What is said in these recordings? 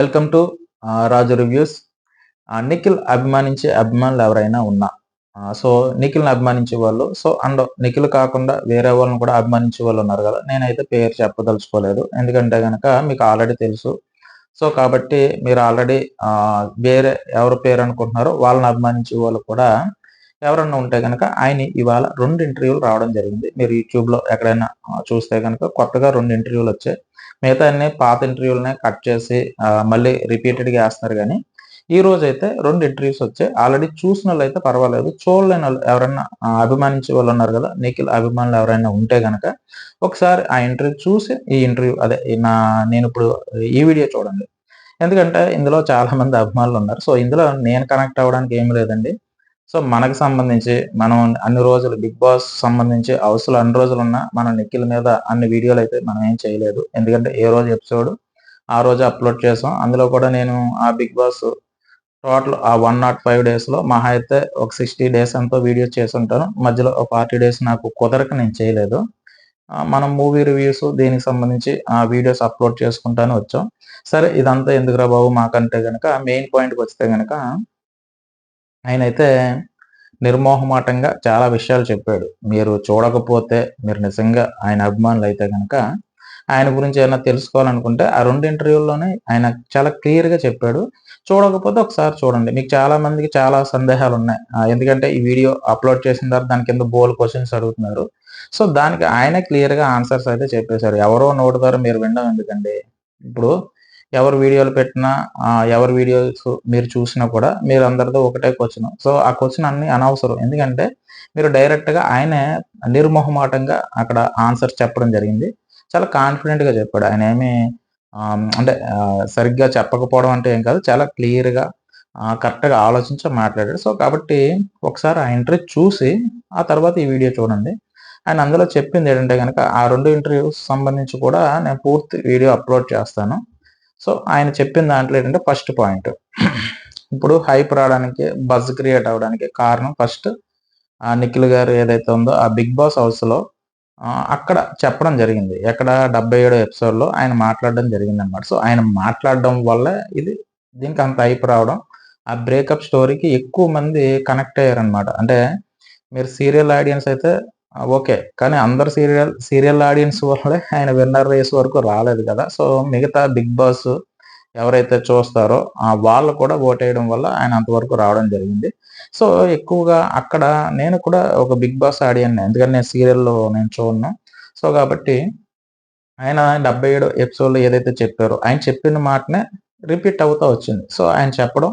Welcome to Raju reviews. Nikhil అభిమానించే అభిమానులు ఎవరైనా ఉన్నా సో నిఖిల్ని అభిమానించే వాళ్ళు సో అండ్ నిఖిల్ కాకుండా వేరే వాళ్ళని కూడా అభిమానించే వాళ్ళు ఉన్నారు కదా నేనైతే పేరు చెప్పదలుచుకోలేదు. ఎందుకంటే కనుక మీకు ఆల్రెడీ తెలుసు. సో కాబట్టి మీరు ఆల్రెడీ వేరే ఎవరు పేరు అనుకుంటున్నారో వాళ్ళని అభిమానించే వాళ్ళు కూడా ఎవరన్నా ఉంటే కనుక ఆయన ఇవాళ రెండు ఇంటర్వ్యూలు రావడం జరిగింది. మీరు యూట్యూబ్లో ఎక్కడైనా చూస్తే కనుక కొత్తగా రెండు ఇంటర్వ్యూలు వచ్చాయి. మిగతా అన్ని పాత ఇంటర్వ్యూలనే కట్ చేసి మళ్ళీ రిపీటెడ్గా వేస్తున్నారు కానీ ఈ రోజు అయితే రెండు ఇంటర్వ్యూస్ వచ్చాయి. ఆల్రెడీ చూసిన వాళ్ళు అయితే పర్వాలేదు. చూడలేని వాళ్ళు ఎవరైనా అభిమానించే వాళ్ళు ఉన్నారు కదా నిఖిల్ అభిమానులు ఎవరైనా ఉంటే కనుక ఒకసారి ఆ ఇంటర్వ్యూ చూసి ఈ ఇంటర్వ్యూ అదే నా నేను ఇప్పుడు ఈ వీడియో చూడండి. ఎందుకంటే ఇందులో చాలా మంది అభిమానులు ఉన్నారు. సో ఇందులో నేను కనెక్ట్ అవ్వడానికి ఏం లేదండి. సో మనకు సంబంధించి మనం అన్ని రోజులు బిగ్ బాస్ సంబంధించి అవసరం అన్ని రోజులు ఉన్నా మన నిఖిల్ మీద అన్ని వీడియోలు అయితే మనం ఏం చేయలేదు. ఎందుకంటే ఏ రోజు ఎపిసోడ్ ఆ రోజు అప్లోడ్ చేసాం. అందులో కూడా నేను ఆ బిగ్ బాస్ టోటల్ ఆ వన్ నాట్ ఫైవ్ డేస్లో మహా అయితే ఒక సిక్స్టీ డేస్ ఎంతో వీడియోస్ చేసి ఉంటాను మధ్యలో ఒక ఫార్టీ డేస్ నాకు కుదరక నేను చేయలేదు. మనం మూవీ రివ్యూస్ దీనికి సంబంధించి ఆ వీడియోస్ అప్లోడ్ చేసుకుంటాను వచ్చాం. సరే ఇదంతా ఎందుకురా బాబు మాకంటే కనుక మెయిన్ పాయింట్కి వస్తే కనుక ఆయన అయితే నిర్మోహమాటంగా చాలా విషయాలు చెప్పాడు. మీరు చూడకపోతే మీరు నిజంగా ఆయన అభిమానులు అయితే కనుక ఆయన గురించి ఏమైనా తెలుసుకోవాలనుకుంటే ఆ రెండు ఇంటర్వ్యూల్లోనే ఆయన చాలా క్లియర్గా చెప్పాడు. చూడకపోతే ఒకసారి చూడండి. మీకు చాలా మందికి చాలా సందేహాలు ఉన్నాయి. ఎందుకంటే ఈ వీడియో అప్లోడ్ చేసిన తర్వాత దాని కింద బోల్ క్వశ్చన్స్ అడుగుతున్నారు. సో దానికి ఆయన క్లియర్గా ఆన్సర్స్ అయితే చెప్పేశారు. ఎవరో నోటి ద్వారా మీరు వినడం ఎందుకండి? ఇప్పుడు ఎవరు వీడియోలు పెట్టినా ఎవరి వీడియోస్ మీరు చూసినా కూడా మీరు అందరితో ఒకటే క్వశ్చన్. సో ఆ క్వశ్చన్ అన్ని అనవసరం. ఎందుకంటే మీరు డైరెక్ట్గా ఆయనే నిర్మోహమాటంగా అక్కడ ఆన్సర్ చెప్పడం జరిగింది. చాలా కాన్ఫిడెంట్గా చెప్పాడు. ఆయన ఏమి అంటే సరిగ్గా చెప్పకపోవడం అంటే ఏం కాదు. చాలా క్లియర్గా కరెక్ట్గా ఆలోచించి మాట్లాడాడు. సో కాబట్టి ఒకసారి ఆ ఇంటర్వ్యూ చూసి ఆ తర్వాత ఈ వీడియో చూడండి. ఆయన అందులో చెప్పింది ఏంటంటే కనుక ఆ రెండు ఇంటర్వ్యూస్ సంబంధించి కూడా నేను పూర్తి వీడియో అప్లోడ్ చేస్తాను. సో ఆయన చెప్పిన దాంట్లో ఏంటంటే ఫస్ట్ పాయింట్ ఇప్పుడు హైప్ రావడానికి బజ్ క్రియేట్ అవ్వడానికి కారణం ఫస్ట్ నిఖిల్ గారు ఏదైతే ఉందో ఆ బిగ్ బాస్ హౌస్లో అక్కడ చెప్పడం జరిగింది. ఎక్కడ డెబ్బై ఏడో ఎపిసోడ్లో ఆయన మాట్లాడడం జరిగింది అనమాట సో ఆయన మాట్లాడడం వల్ల ఇది దీనికి అంత హైప్ రావడం ఆ బ్రేకప్ స్టోరీకి ఎక్కువ మంది కనెక్ట్ అయ్యారనమాట అంటే మీరు సీరియల్ ఆడియన్స్ అయితే ఓకే. కానీ అందరు సీరియల్ సీరియల్ ఆడియన్స్ వల్లే ఆయన విన్నర్ రేస్ వరకు రాలేదు కదా. సో మిగతా బిగ్ బాస్ ఎవరైతే చూస్తారో వాళ్ళు కూడా ఓటేయడం వల్ల ఆయన అంతవరకు రావడం జరిగింది. సో ఎక్కువగా అక్కడ నేను కూడా ఒక బిగ్ బాస్ ఆడియన్ ఎందుకంటే నేను సీరియల్లో నేను చూడను. సో కాబట్టి ఆయన డెబ్బై ఏడు ఎపిసోడ్లో ఏదైతే చెప్పారో ఆయన చెప్పిన మాటనే రిపీట్ అవుతూ వచ్చింది. సో ఆయన చెప్పడం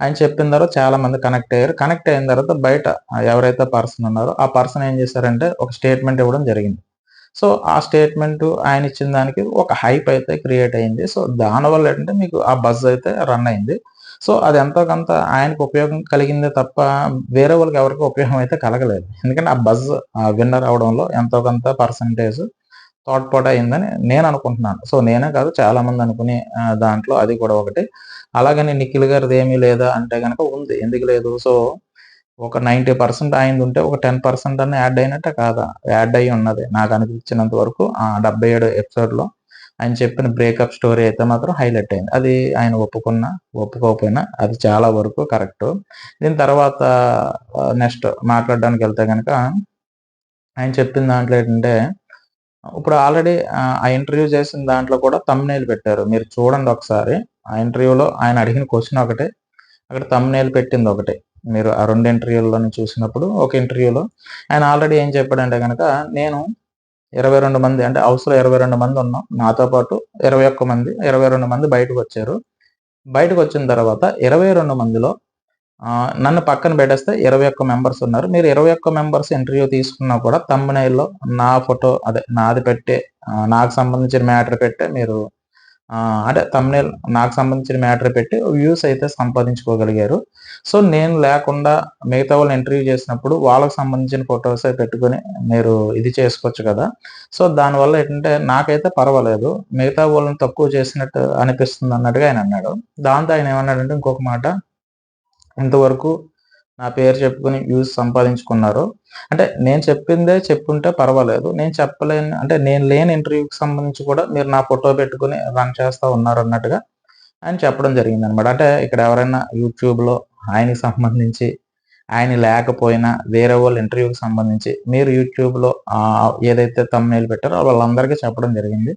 ఆయన చెప్పిన తర్వాత చాలా మంది కనెక్ట్ అయ్యారు. కనెక్ట్ అయిన తర్వాత బయట ఎవరైతే పర్సన్ ఉన్నారో ఆ పర్సన్ ఏం చేశారంటే ఒక స్టేట్మెంట్ ఇవ్వడం జరిగింది. సో ఆ స్టేట్మెంట్ ఆయన ఇచ్చిన దానికి ఒక హైప్ అయితే క్రియేట్ అయింది. సో దానివల్ల ఏంటంటే మీకు ఆ బజ్ అయితే రన్ అయింది. సో అది ఎంతో కొంత ఆయనకు ఉపయోగం కలిగిందే తప్ప వేరే వాళ్ళకి ఎవరికి ఉపయోగం అయితే కలగలేదు. ఎందుకంటే ఆ బజ్ విన్నర్ అవడంలో ఎంతో కొంత పర్సంటేజ్ తోడ్పాటు అయిందని నేను అనుకుంటున్నాను. సో నేనే కాదు చాలా మంది అనుకునే దాంట్లో అది కూడా ఒకటి. అలాగని నిఖిల్ గారిది ఏమీ లేదా అంటే కనుక ఉంది. ఎందుకు లేదు? సో ఒక నైంటీ పర్సెంట్ అయింది ఉంటే ఒక టెన్ పర్సెంట్ అన్న యాడ్ అయినట్టే కాదా? యాడ్ అయ్యి ఉన్నది. నాకు అనిపించినంత వరకు ఆ డెబ్బై ఏడు ఎపిసోడ్లో ఆయన చెప్పిన బ్రేకప్ స్టోరీ అయితే మాత్రం హైలైట్ అయింది. అది ఆయన ఒప్పుకున్నా ఒప్పుకోకపోయినా అది చాలా వరకు కరెక్ట్. దీని తర్వాత నెక్స్ట్ మాట్లాడడానికి వెళ్తే కనుక ఆయన చెప్పిన దాంట్లో ఏంటంటే ఇప్పుడు ఆల్రెడీ ఆ ఇంటర్వ్యూ చేసిన దాంట్లో కూడా తమ్నేలు పెట్టారు. మీరు చూడండి ఒకసారి. ఆ ఇంటర్వ్యూలో ఆయన అడిగిన క్వశ్చన్ ఒకటే. అక్కడ తమ్నేలు పెట్టింది ఒకటే. మీరు ఆ రెండు ఇంటర్వ్యూల్లోని చూసినప్పుడు ఒక ఇంటర్వ్యూలో ఆయన ఆల్రెడీ ఏం చెప్పాడంటే కనుక నేను ఇరవై రెండు మంది అంటే హౌస్లో ఇరవై రెండు మంది ఉన్నాం. నాతో పాటు ఇరవై ఒక్క మంది ఇరవై రెండు మంది బయటకు వచ్చారు. బయటకు వచ్చిన తర్వాత ఇరవై రెండు మందిలో నన్ను పక్కన పెట్టేస్తే ఇరవై ఒక్క మెంబర్స్ ఉన్నారు. మీరు ఇరవై ఒక్క మెంబర్స్ ఇంటర్వ్యూ తీసుకున్నా కూడా తమ్మునైల్లో నా ఫోటో అదే నాది పెట్టే నాకు సంబంధించిన మ్యాటర్ పెట్టే మీరు అంటే తమ్మునైల్ నాకు సంబంధించిన మ్యాటర్ పెట్టి వ్యూస్ అయితే సంపాదించుకోగలిగారు. సో నేను లేకుండా మిగతా వాళ్ళని ఇంటర్వ్యూ చేసినప్పుడు వాళ్ళకి సంబంధించిన ఫొటోస్ పెట్టుకుని మీరు ఇది చేసుకోవచ్చు కదా. సో దానివల్ల ఏంటంటే నాకైతే పర్వాలేదు. మిగతా వాళ్ళని తక్కువ చేసినట్టు అనిపిస్తుంది అన్నట్టుగా ఆయన అన్నాడు. దాంతో ఆయన ఏమన్నాడంటే ఇంకొక మాట ఇంతవరకు నా పేరు చెప్పుకుని వ్యూస్ సంపాదించుకున్నారు అంటే నేను చెప్పిందే చెప్పుంటే పర్వాలేదు నేను చెప్పలేను అంటే నేను లేని ఇంటర్వ్యూకి సంబంధించి కూడా మీరు నా ఫోటో పెట్టుకుని రన్ చేస్తూ ఉన్నారు అన్నట్టుగా ఆయన చెప్పడం జరిగిందనమాట. అంటే ఇక్కడ ఎవరైనా యూట్యూబ్‌లో ఆయనకి సంబంధించి ఆయన లేకపోయినా వేరే వాళ్ళ ఇంటర్వ్యూకి సంబంధించి మీరు యూట్యూబ్‌లో ఏదైతే థంబ్‌నెయిల్ పెట్టారో వాళ్ళందరికీ చెప్పడం జరిగింది.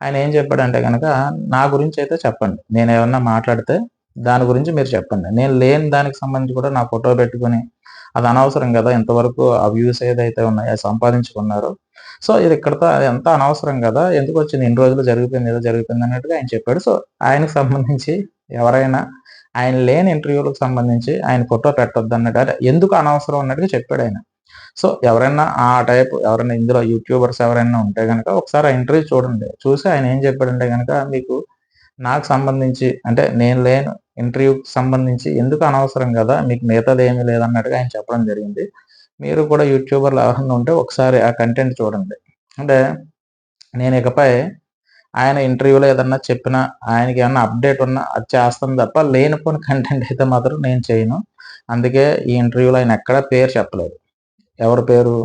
ఆయన ఏం చెప్పాడంటే కనుక నా గురించి అయితే చెప్పండి. నేను ఏమన్నా మాట్లాడితే దాని గురించి మీరు చెప్పండి. నేను లేని దానికి సంబంధించి కూడా నా ఫోటో పెట్టుకుని అది అనవసరం కదా ఇంతవరకు ఆ వ్యూస్ ఏదైతే ఉన్నాయో అయి సంపాదించుకున్నారో సో ఇది ఇక్కడతో ఎంత అనవసరం కదా ఎందుకు వచ్చింది ఇన్ని రోజులు జరిగిపోయింది ఏదో జరిగిపోయింది అన్నట్టుగా ఆయన చెప్పాడు. సో ఆయనకి సంబంధించి ఎవరైనా ఆయన లేని ఇంటర్వ్యూలకు సంబంధించి ఆయన ఫోటో పెట్టద్దు అన్నట్టు ఎందుకు అనవసరం అన్నట్టుగా చెప్పాడు ఆయన సో ఎవరైనా ఆ టైప్ ఎవరైనా ఇందులో యూట్యూబర్స్ ఎవరైనా ఉంటే గనక ఒకసారి ఆ ఇంటర్వ్యూ చూడండి. చూసి ఆయన ఏం చెప్పాడంటే కనుక మీకు నాకు సంబంధించి అంటే నేను లేను ఇంటర్వ్యూకి సంబంధించి ఎందుకు అనవసరం కదా మీకు మిగతాదేమీ లేదన్నట్టుగా ఆయన చెప్పడం జరిగింది. మీరు కూడా యూట్యూబర్‌లు ఎవరైనా ఉంటే ఒకసారి ఆ కంటెంట్ చూడండి. అంటే నేను ఇకపై ఆయన ఇంటర్వ్యూలో ఏదన్నా చెప్పినా, ఆయనకేమన్నా అప్డేట్ ఉన్నా అది చేస్తాను తప్ప లేనిపోని కంటెంట్ అయితే మాత్రం నేను చేయను. అందుకే ఈ ఇంటర్వ్యూలో ఆయన ఎక్కడ పేరు చెప్పలేదు. ఎవరి పేరు?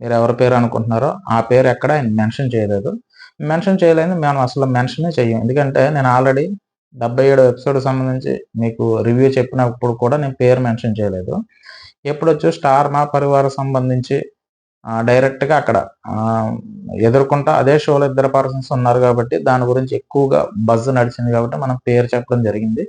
మీరు ఎవరి పేరు అనుకుంటున్నారో ఆ పేరు ఎక్కడ ఆయన మెన్షన్ చేయలేదు. మెన్షన్ చేయలేనిది మనం అసలు మెన్షనే చెయ్యం. ఎందుకంటే నేను ఆల్రెడీ డెబ్బై ఏడు ఎపిసోడ్ సంబంధించి మీకు రివ్యూ చెప్పినప్పుడు కూడా నేను పేరు మెన్షన్ చేయలేదు. ఎప్పుడొచ్చు 'స్టార్ మా పరివారం సంబంధించి డైరెక్ట్‌గా అక్కడ ఎదుర్కొంటా అదే షోలో ఇద్దరు పర్సన్స్ ఉన్నారు కాబట్టి దాని గురించి ఎక్కువగా బజ్ నడిచింది కాబట్టి మనం పేరు చెప్పడం జరిగింది.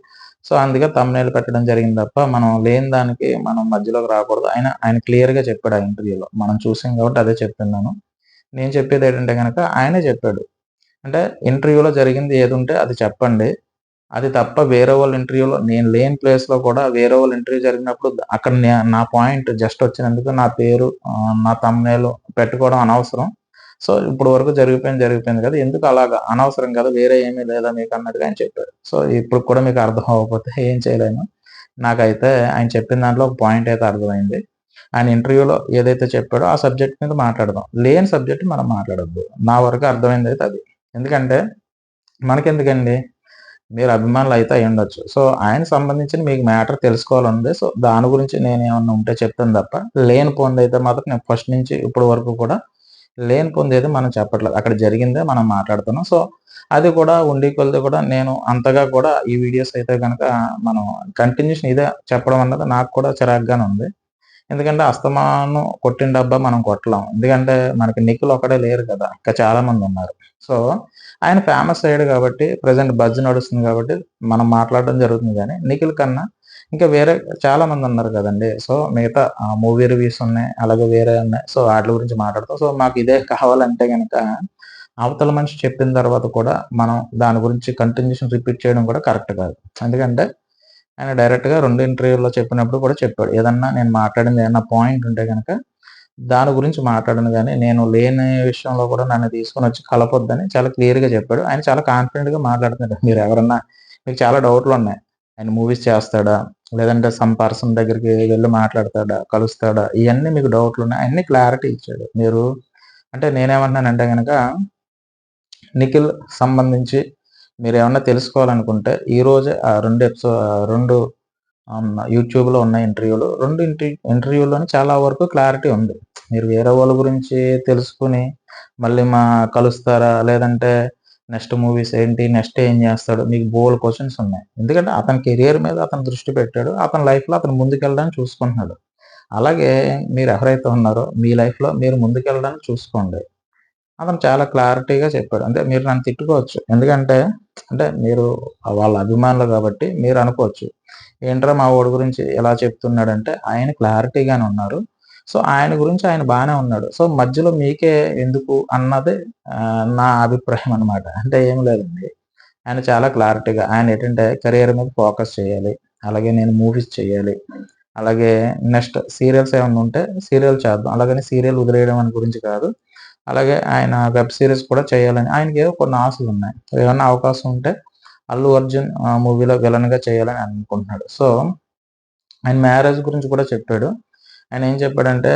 సో అందుకే తమ్నేలు పెట్టడం జరిగింది తప్ప మనం లేని దానికి మనం మధ్యలోకి రాకూడదు. ఆయన ఆయన క్లియర్‌గా చెప్పాడు ఆ ఇంటర్వ్యూలో. మనం చూసాం కాబట్టి అదే చెప్తున్నాను. నేను చెప్పేది ఏంటంటే కనుక ఆయనే చెప్పాడు. అంటే ఇంటర్వ్యూలో జరిగింది ఏదుంటే అది చెప్పండి. అది తప్ప వేరే వాళ్ళ ఇంటర్వ్యూలో నేను లేని ప్లేస్‌లో కూడా వేరే వాళ్ళ ఇంటర్వ్యూ జరిగినప్పుడు అక్కడ నే నా పాయింట్ జస్ట్ వచ్చినందుకు నా పేరు నా థంబ్‌నెయిల్ పెట్టుకోవడం అనవసరం. సో ఇప్పటి వరకు జరిగిపోయింది జరిగిపోయింది కదా! ఎందుకు అలాగా అనవసరం కదా! వేరే ఏమీ లేదా మీకు అన్నట్టుగా ఆయన చెప్పాడు. సో ఇప్పుడు కూడా మీకు అర్థం అవ్వకపోతే ఏం చేయలేను. నాకైతే ఆయన చెప్పిన దాంట్లో ఒక పాయింట్ అయితే అర్థమైంది. ఆయన ఇంటర్వ్యూలో ఏదైతే చెప్పాడో ఆ సబ్జెక్ట్ మీద మాట్లాడదాం. లేని సబ్జెక్ట్ మనం మాట్లాడొద్దు. నా వరకు అర్థమైందైతే అది. ఎందుకంటే మనకెందుకండి? మీరు అభిమానులు అయితే అయ్యుండొచ్చు. సో ఆయన సంబంధించిన మీకు మ్యాటర్ తెలుసుకోవాలనుంది. సో దాని గురించి నేను ఏమన్నా ఉంటే చెప్తాను తప్ప లేని పొందైతే మాత్రం నేను ఫస్ట్ నుంచి ఇప్పటి వరకు కూడా లేని పొందేది మనం చెప్పట్లేదు. అక్కడ జరిగిందే మనం మాట్లాడుతున్నాం. సో అది కూడా ఉండి కొలది కూడా నేను అంతగా కూడా ఈ వీడియోస్ అయితే కనుక మనం కంటిన్యూషన్ ఇదే చెప్పడం అన్నది నాకు కూడా చిరాగ్గానే ఉంది. ఎందుకంటే అస్తమానం కొట్టిన డబ్బా మనం కొట్టలేం. ఎందుకంటే మనకి నిఖిల్ ఒకడే లేరు కదా! ఇంకా చాలా మందున్నారు. సో ఆయన ఫేమస్ అయ్యాడు కాబట్టి ప్రజెంట్ బజ్ నడుస్తుంది కాబట్టి మనం మాట్లాడడం జరుగుతుంది కానీ నిఖిల్ కన్నా ఇంకా వేరే చాలా మంది ఉన్నారు కదండి సో మిగతా మూవీ రివ్యూస్ ఉన్నాయి. అలాగే వేరే ఉన్నాయి. సో వాటి గురించి మాట్లాడతాం. సో మాకు ఇదే కావాలంటే కనుక అవతల మనిషి చెప్పిన తర్వాత కూడా మనం దాని గురించి కంటిన్యూషన్ రిపీట్ చేయడం కూడా కరెక్ట్ కాదు. ఎందుకంటే ఆయన డైరెక్ట్‌గా రెండు ఇంటర్వ్యూల్లో చెప్పినప్పుడు కూడా చెప్పాడు. ఏదన్నా నేను మాట్లాడింది ఏదన్నా పాయింట్ ఉంటే గనక దాని గురించి మాట్లాడను కానీ నేను లేని విషయంలో కూడా నన్ను తీసుకొనొచ్చి కలపొద్దని చాలా క్లియర్‌గా చెప్పాడు. ఆయన చాలా కాన్ఫిడెంట్‌గా మాట్లాడుతున్నాడు. మీరు ఎవరన్నా మీకు చాలా డౌట్లు ఉన్నాయి ఆయన మూవీస్ చేస్తాడా? లేదంటే సమ్ పర్సన్ దగ్గరికి వెళ్ళి మాట్లాడతాడా? కలుస్తాడా? ఇవన్నీ మీకు డౌట్లు ఉన్నాయి అన్ని క్లారిటీ ఇచ్చాడు. మీరు అంటే నేనేమంటున్నానంటే గనక నిఖిల్ సంబంధించి మీరు ఏమన్నా తెలుసుకోవాలనుకుంటే ఈరోజే ఆ రెండు ఎపిసో రెండు యూట్యూబ్‌లో ఉన్న ఇంటర్వ్యూలు రెండు ఇంటి ఇంటర్వ్యూలోనే చాలా వరకు క్లారిటీ ఉంది. మీరు వేరే వాళ్ళ గురించి తెలుసుకొని మళ్ళీ మా కలుస్తారా? లేదంటే నెక్స్ట్ మూవీస్ ఏంటి? నెక్స్ట్ ఏం చేస్తాడు? మీకు బోల్ క్వశ్చన్స్ ఉన్నాయి. ఎందుకంటే అతని కెరియర్ మీద అతను దృష్టి పెట్టాడు. అతని లైఫ్‌లో అతను ముందుకెళ్ళడానికి చూసుకుంటున్నాడు. అలాగే మీరు ఎవరైతే ఉన్నారో మీ లైఫ్‌లో మీరు ముందుకెళ్ళడానికి చూసుకోండి. అతను చాలా క్లారిటీగా చెప్పాడు. అంటే మీరు నన్ను తిట్టుకోవచ్చు. ఎందుకంటే అంటే మీరు వాళ్ళ అభిమానులు కాబట్టి మీరు అనుకోవచ్చు. ఏంట్రా మా వోడి గురించి ఎలా చెప్తున్నాడంటే ఆయన క్లారిటీగానే ఉన్నారు. సో ఆయన గురించి ఆయన బాగానే ఉన్నాడు. సో మధ్యలో మీకే ఎందుకు అన్నది నా అభిప్రాయం అన్నమాట. అంటే ఏం లేదండి. ఆయన చాలా క్లారిటీగా ఆయన ఏంటంటే కెరియర్ మీద ఫోకస్ చేయాలి. అలాగే నేను మూవీస్ చేయాలి. అలాగే నెక్స్ట్ సీరియల్స్ ఏమన్నా ఉంటే సీరియల్ చేద్దాం. అలాగని సీరియల్ వదిలేయడం అని గురించి కాదు. అలాగే ఆయన వెబ్ సిరీస్ కూడా చేయాలని ఆయనకేవో కొన్ని ఆశలు ఉన్నాయి సో ఏమన్నా అవకాశం ఉంటే అల్లు అర్జున్ ఆహ్, మూవీలో విలన్‌గా చేయాలని అనుకుంటున్నాడు. సో ఆయన మ్యారేజ్ గురించి కూడా చెప్పాడు. ఆయన ఏం చెప్పాడంటే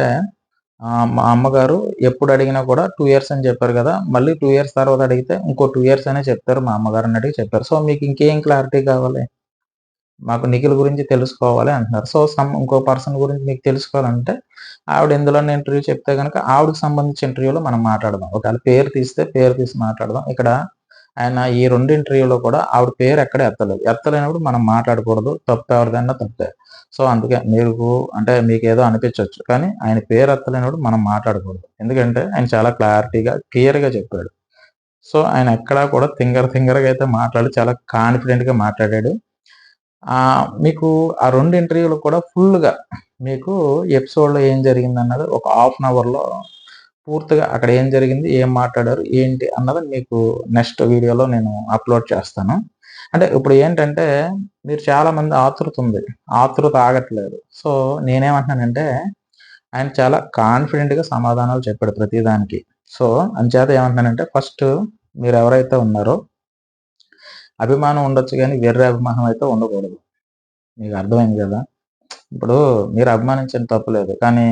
మా అమ్మగారు ఎప్పుడు అడిగినా కూడా టూ ఇయర్స్ అని చెప్పారు కదా! మళ్ళీ టూ ఇయర్స్ తర్వాత అడిగితే ఇంకో టూ ఇయర్స్ అనే చెప్తారు మా అమ్మగారు అడిగి చెప్పారు. సో మీకు ఇంకేం క్లారిటీ కావాలి? మాకు నిఖిల్ గురించి తెలుసుకోవాలి అంటున్నారు. సో సమ్ ఇంకో పర్సన్ గురించి మీకు తెలుసుకోవాలంటే ఆవిడ ఎందులోనే ఇంటర్వ్యూ చెప్తే కనుక ఆవిడకి సంబంధించి ఇంటర్వ్యూలో మనం మాట్లాడదాం. ఒకవేళ పేరు తీస్తే పేరు తీసి మాట్లాడదాం. ఇక్కడ ఆయన ఈ రెండు ఇంటర్వ్యూలో కూడా ఆవిడ పేరు ఎక్కడ ఎత్తలేదు. ఎత్తలేనప్పుడు మనం మాట్లాడకూడదు. తప్పు ఎవరిదైనా తప్పే. సో అందుకే మీరు అంటే మీకు ఏదో అనిపించవచ్చు కానీ ఆయన పేరు ఎత్తలేనప్పుడు మనం మాట్లాడకూడదు. ఎందుకంటే ఆయన చాలా క్లారిటీగా క్లియర్గా చెప్పాడు. సో ఆయన ఎక్కడా కూడా థింగర్ థింగర్గా అయితే మాట్లాడి చాలా కాన్ఫిడెంట్గా మాట్లాడాడు. మీకు ఆ రెండు ఇంటర్వ్యూలు కూడా ఫుల్గా మీకు ఎపిసోడ్లో ఏం జరిగింది అన్నది ఒక హాఫ్ అన్ అవర్లో పూర్తిగా అక్కడ ఏం జరిగింది ఏం మాట్లాడారు ఏంటి అన్నది మీకు నెక్స్ట్ వీడియోలో నేను అప్లోడ్ చేస్తాను. అంటే ఇప్పుడు ఏంటంటే మీరు చాలామంది ఆతృత ఉంది ఆతృత ఆగట్లేదు. సో నేనేమంటున్నానంటే ఆయన చాలా కాన్ఫిడెంట్గా సమాధానాలు చెప్పాడు ప్రతిదానికి. సో అంచేత ఏమంటున్నానంటే ఫస్ట్ మీరు ఎవరైతే ఉన్నారో అభిమానం ఉండొచ్చు కానీ వేరే అభిమానం అయితే ఉండకూడదు. మీకు అర్థమైంది కదా? ఇప్పుడు మీరు అభిమానించిన తప్పులేదు కానీ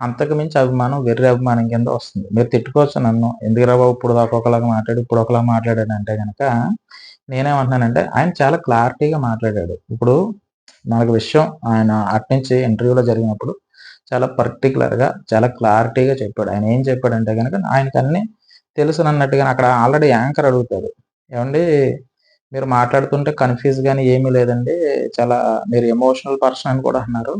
అంతకు మించి అభిమానం వెర్రి అభిమానం కింద వస్తుంది. మీరు తిట్టుకోవచ్చు నన్ను. ఎందుకురా బాబు ఇప్పుడు దాకా ఒకలాగా మాట్లాడు ఇప్పుడు ఒకలా మాట్లాడాడు అంటే కనుక నేనేమంటున్నానంటే ఆయన చాలా క్లారిటీగా మాట్లాడాడు. ఇప్పుడు మనకు విషయం ఆయన అట్నుంచి ఇంటర్వ్యూలో జరిగినప్పుడు చాలా పర్టికులర్గా చాలా క్లారిటీగా చెప్పాడు. ఆయన ఏం చెప్పాడంటే కనుక ఆయనకు అన్ని తెలుసు అన్నట్టుగా అక్కడ ఆల్రెడీ యాంకర్ అడుగుతాడు. ఏమండి? మీరు మాట్లాడుతుంటే కన్ఫ్యూజ్ కానీ ఏమీ లేదండి. చాలా మీరు ఎమోషనల్ పర్సన్ అని కూడా అన్నారు.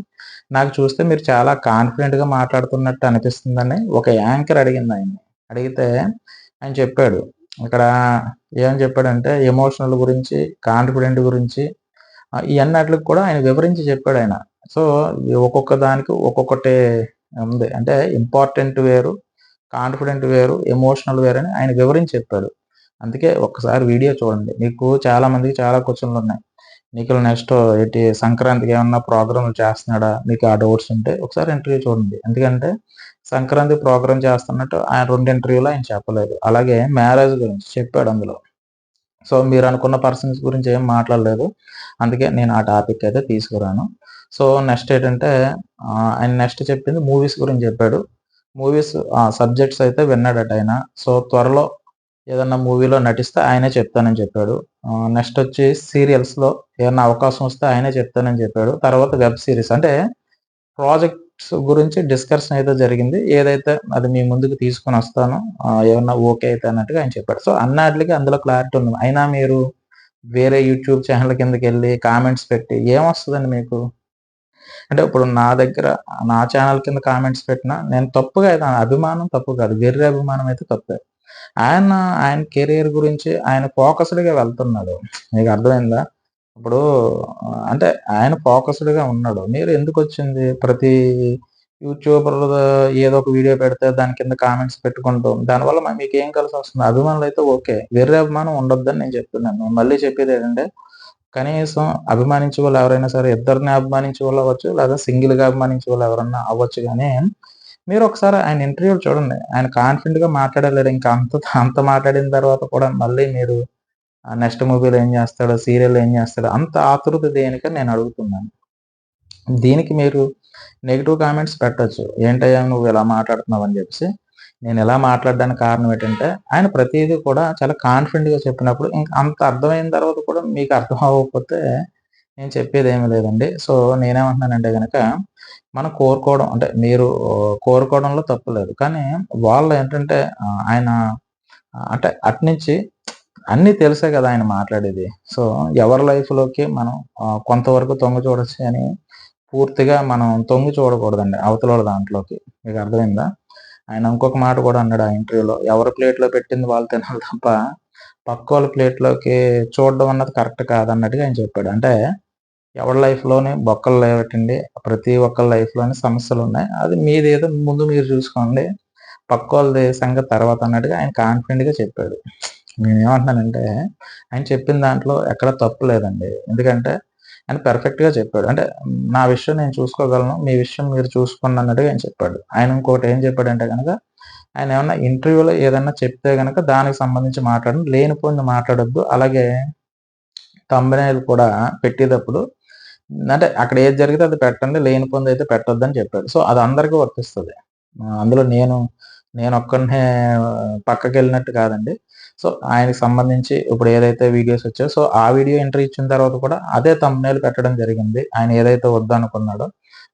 నాకు చూస్తే మీరు చాలా కాన్ఫిడెంట్గా మాట్లాడుతున్నట్టు అనిపిస్తుందని ఒక యాంకర్ అడిగింది ఆయన. అడిగితే ఆయన చెప్పాడు. ఇక్కడ ఏమని చెప్పాడంటే ఎమోషనల్ గురించి కాన్ఫిడెంట్ గురించి ఇవన్నట్లకు కూడా ఆయన వివరించి చెప్పాడు ఆయన. సో ఒక్కొక్క దానికి ఒక్కొక్కటి ఉంది. అంటే ఇంపార్టెంట్ వేరు కాన్ఫిడెంట్ వేరు ఎమోషనల్ వేరు అని ఆయన వివరించి చెప్పాడు. అందుకే ఒక్కసారి వీడియో చూడండి. మీకు చాలా మందికి చాలా క్వశ్చన్లు ఉన్నాయి. నీకు నెక్స్ట్ ఏంటి సంక్రాంతికి ఏమన్నా ప్రోగ్రాంలు చేస్తున్నాడా? మీకు ఆ డౌట్స్ ఉంటే ఒకసారి ఇంటర్వ్యూ చూడండి. ఎందుకంటే సంక్రాంతి ప్రోగ్రామ్ చేస్తున్నట్టు ఆయన రెండు ఇంటర్వ్యూలో ఆయన చెప్పలేదు. అలాగే మ్యారేజ్ గురించి చెప్పాడు అందులో. సో మీరు అనుకున్న పర్సన్స్ గురించి ఏం మాట్లాడలేదు. అందుకే నేను ఆ టాపిక్ అయితే తీసుకురాను. సో నెక్స్ట్ ఏంటంటే ఆయన నెక్స్ట్ చెప్పింది మూవీస్ గురించి చెప్పాడు. మూవీస్ సబ్జెక్ట్స్ అయితే విన్నాడట ఆయన. సో త్వరలో ఏదన్నా మూవీలో నటిస్తే ఆయనే చెప్తానని చెప్పాడు. నెక్స్ట్ వచ్చి సీరియల్స్లో ఏదన్నా అవకాశం వస్తే ఆయనే చెప్తానని చెప్పాడు. తర్వాత వెబ్ సిరీస్ అంటే ప్రాజెక్ట్స్ గురించి డిస్కషన్ అయితే జరిగింది. ఏదైతే అది మీ ముందుకు తీసుకొని వస్తాను ఏమన్నా ఓకే అయితే అన్నట్టుగా ఆయన చెప్పాడు. సో అన్నాటికి అందులో క్లారిటీ ఉంది. అయినా మీరు వేరే యూట్యూబ్ ఛానల్ కిందకి వెళ్ళి కామెంట్స్ పెట్టి ఏమొస్తుందండి మీకు? అంటే ఇప్పుడు నా దగ్గర నా ఛానల్ కింద కామెంట్స్ పెట్టినా నేను తప్పుగా అయితే అభిమానం తప్పు కాదు. వేరే అభిమానం అయితే తప్పే. ఆయన ఆయన కెరీర్ గురించి ఆయన ఫోకస్డ్గా వెళ్తున్నాడు. మీకు అర్థమైందా? ఇప్పుడు అంటే ఆయన ఫోకస్డ్గా ఉన్నాడు. మీరు ఎందుకు వచ్చింది? ప్రతి యూట్యూబర్ ఏదో ఒక వీడియో పెడితే దాని కింద కామెంట్స్ పెట్టుకుంటూ దానివల్ల మీకు ఏం కలిసి వస్తుంది? అభిమానులు అయితే ఓకే. వేరే అభిమానం ఉండొద్దని నేను చెప్తున్నాను. మళ్ళీ చెప్పేది ఏంటంటే కనీసం అభిమానించే వాళ్ళు ఎవరైనా సరే ఇద్దరిని అభిమానించే వాళ్ళు అవ్వచ్చు లేదా సింగిల్గా అభిమానించే వాళ్ళు ఎవరన్నా అవ్వచ్చు కానీ మీరు ఒకసారి ఆయన ఇంటర్వ్యూలు చూడండి. ఆయన కాన్ఫిడెంట్గా మాట్లాడలేరు. ఇంకా అంత అంత మాట్లాడిన తర్వాత కూడా మళ్ళీ మీరు నెక్స్ట్ మూవీలో ఏం చేస్తాడో? సీరియల్ ఏం చేస్తాడో? అంత ఆతృత దేనికని నేను అడుగుతున్నాను. దీనికి మీరు నెగిటివ్ కామెంట్స్ పెట్టచ్చు. ఏంటయ్యా నువ్వు ఇలా మాట్లాడుతున్నావు అని చెప్పేసి. నేను ఎలా మాట్లాడడానికి కారణం ఏంటంటే ఆయన ప్రతిదీ కూడా చాలా కాన్ఫిడెంట్గా చెప్పినప్పుడు ఇంకా అంత అర్థమైన తర్వాత కూడా మీకు అర్థం అవ్వకపోతే నేను చెప్పేది ఏమీ లేదండి. సో నేనేమంటున్నానంటే కనుక మనం కోరుకోవడం అంటే మీరు కోరుకోవడంలో తప్పు లేదు. కానీ వాళ్ళు ఏంటంటే ఆయన అంటే అట్నుంచి అన్నీ తెలుసే కదా ఆయన మాట్లాడేది. సో ఎవరి లైఫ్లోకి మనం కొంతవరకు తొంగి చూడొచ్చు అని పూర్తిగా మనం తొంగి చూడకూడదండి అవతల దాంట్లోకి. మీకు అర్థమైందా? ఆయన ఇంకొక మాట కూడా అన్నాడు ఆ ఇంటర్వ్యూలో ఎవరి ప్లేట్లో పెట్టింది వాళ్ళు తినాలి తప్ప పక్క వాళ్ళ ప్లేట్లోకి చూడడం అన్నది కరెక్ట్ కాదన్నట్టుగా ఆయన చెప్పాడు. అంటే ఎవరి లైఫ్లోనే బొక్కలు లేవటండి. ప్రతి ఒక్కరి లైఫ్లోనే సమస్యలు ఉన్నాయి. అది మీది ఏదో ముందు మీరు చూసుకోండి. పక్క వాళ్ళది సంగతి తర్వాత అన్నట్టుగా ఆయన కాన్ఫిడెంట్గా చెప్పాడు. నేను ఏమంటున్నానంటే ఆయన చెప్పిన దాంట్లో ఎక్కడ తప్పు లేదండి. ఎందుకంటే ఆయన పర్ఫెక్ట్గా చెప్పాడు. అంటే నా విషయం నేను చూసుకోగలను మీ విషయం మీరు చూసుకోండి అన్నట్టుగా ఆయన చెప్పాడు. ఆయన ఇంకోటి ఏం చెప్పాడంటే కనుక ఆయన ఏమన్నా ఇంటర్వ్యూలో ఏదన్నా చెప్తే కనుక దానికి సంబంధించి మాట్లాడండి లేనిపోయింది మాట్లాడొద్దు. అలాగే కంపెనీలు కూడా పెట్టేటప్పుడు అంటే అక్కడ ఏది జరిగితే అది పెట్టండి లేని పొంది అయితే పెట్టొద్దని చెప్పాడు. సో అది అందరికీ వర్తిస్తుంది. అందులో నేను నేను ఒక్కడినే పక్కకి వెళ్ళినట్టు కాదండి. సో ఆయనకి సంబంధించి ఇప్పుడు ఏదైతే వీడియోస్ వచ్చాయో సో ఆ వీడియో ఎంట్రీ ఇచ్చిన తర్వాత కూడా అదే తమ్నేల్ పెట్టడం జరిగింది. ఆయన ఏదైతే వద్దనుకున్నాడో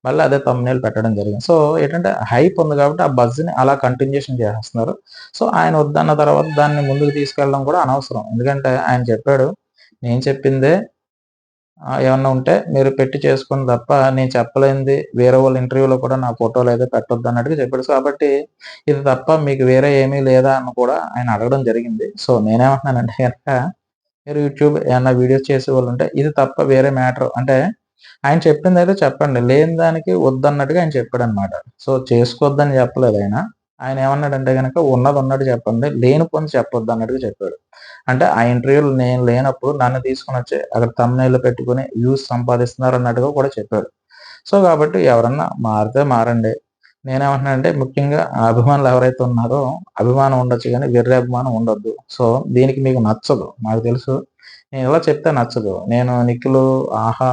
మళ్ళీ అదే తమ్నేల్ పెట్టడం జరిగింది. సో ఏంటంటే హైప్ ఉంది కాబట్టి ఆ బజ్ని అలా కంటిన్యూషన్ చేస్తున్నారు సో ఆయన వద్దన్న తర్వాత దాన్ని ముందుకు తీసుకెళ్ళడం కూడా అనవసరం. ఎందుకంటే ఆయన చెప్పాడు నేను చెప్పిందే ఏమన్నా ఉంటే మీరు పెట్టి చేసుకుని తప్ప నేను చెప్పలేనిది వేరే వాళ్ళ ఇంటర్వ్యూలో కూడా నా ఫోటోలు అయితే పెట్టొద్దు అన్నట్టుగా చెప్పాడు. కాబట్టి ఇది తప్ప మీకు వేరే ఏమీ లేదా అని కూడా ఆయన అడగడం జరిగింది. సో నేనేమంటున్నానంటే కనుక మీరు యూట్యూబ్ ఏమన్నా వీడియోస్ చేసే వాళ్ళు ఉంటే ఇది తప్ప వేరే మ్యాటర్ అంటే ఆయన చెప్పింది అయితే చెప్పండి. లేని దానికి వద్దన్నట్టుగా ఆయన చెప్పాడు అనమాట సో చేసుకోవద్దని చెప్పలేదు ఆయన. ఆయన ఏమన్నాడంటే కనుక ఉన్నది ఉన్నట్టు చెప్పండి. లేని పొంది చెప్పొద్దు అన్నట్టుగా చెప్పాడు. అంటే ఆ ఇంటర్వ్యూలు నేను లేనప్పుడు నన్ను తీసుకుని వచ్చి అక్కడ తమ్నైలు పెట్టుకుని వ్యూస్ సంపాదిస్తున్నారు అన్నట్టుగా కూడా చెప్పాడు సో కాబట్టి ఎవరన్నా మారితే మారండి. నేనేమంటున్నానంటే ముఖ్యంగా అభిమానులు ఎవరైతే ఉన్నారో అభిమానం ఉండొచ్చు కానీ వెర్రి అభిమానం ఉండొద్దు. సో దీనికి మీకు నచ్చదు. నాకు తెలుసు. నేను ఇలా చెప్తే నచ్చదు. నేను నిక్కులు ఆహా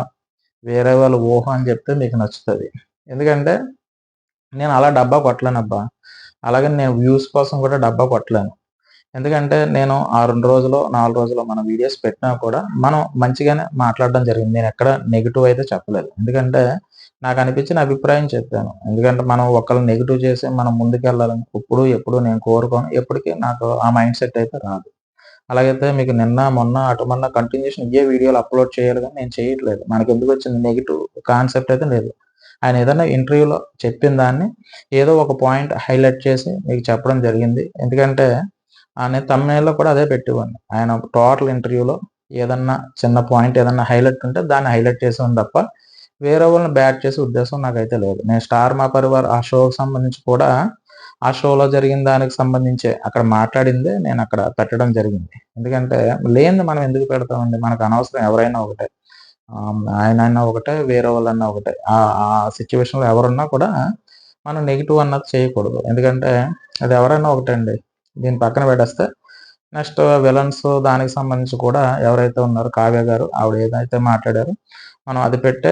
వేరే వాళ్ళు ఊహ అని చెప్తే మీకు నచ్చుతుంది. ఎందుకంటే నేను అలా డబ్బా కొట్టలేనబ్బా. అలాగే నేను వ్యూస్ కోసం కూడా డబ్బా కొట్టలేను. ఎందుకంటే నేను ఆ రెండు రోజులు నాలుగు రోజులు మన వీడియోస్ పెట్టినా కూడా మనం మంచిగానే మాట్లాడడం జరిగింది. నేను ఎక్కడ నెగిటివ్ అయితే చెప్పలేదు. ఎందుకంటే నాకు అనిపించిన అభిప్రాయం చెప్పాను. ఎందుకంటే మనం ఒకళ్ళు నెగిటివ్ చేసి మనం ముందుకెళ్ళాలని ఇప్పుడు ఎప్పుడు నేను కోరుకోను. ఎప్పటికీ నాకు ఆ మైండ్ సెట్ అయితే రాదు. అలాగైతే మీకు నిన్న మొన్న అటు మొన్న కంటిన్యూషన్ ఇవే వీడియోలు అప్లోడ్ చేయాలి కానీ నేను చేయట్లేదు. మనకి ఎందుకు వచ్చింది? నెగిటివ్ కాన్సెప్ట్ అయితే లేదు. ఆయన ఏదైనా ఇంటర్వ్యూలో చెప్పిన దాన్ని ఏదో ఒక పాయింట్ హైలైట్ చేసి మీకు చెప్పడం జరిగింది. ఎందుకంటే అనే తమిళలో కూడా అదే పెట్టేవాడిని ఆయన టోటల్ ఇంటర్వ్యూలో ఏదన్నా చిన్న పాయింట్ ఏదన్నా హైలైట్ ఉంటే దాన్ని హైలైట్ చేసి తప్ప వేరే వాళ్ళని బ్యాట్ చేసే ఉద్దేశం నాకైతే లేదు. నేను స్టార్ మా పరివార్ ఆ షోకి సంబంధించి కూడా ఆ షోలో జరిగిన దానికి సంబంధించి అక్కడ మాట్లాడిందే నేను అక్కడ పెట్టడం జరిగింది. ఎందుకంటే లేనిది మనం ఎందుకు పెడతామండి? మనకు అనవసరం ఎవరైనా ఒకటే. ఆయన అయినా ఒకటే వేరే వాళ్ళన్నా ఒకటే. ఆ సిచ్యువేషన్లో ఎవరున్నా కూడా మనం నెగిటివ్ అన్నది చేయకూడదు. ఎందుకంటే అది ఎవరైనా ఒకటే అండి దీని పక్కన పెట్టేస్తే నెక్స్ట్ విలన్స్ దానికి సంబంధించి కూడా ఎవరైతే ఉన్నారో కావ్య గారు ఆవిడ ఏదైతే మాట్లాడారో మనం అది పెట్టే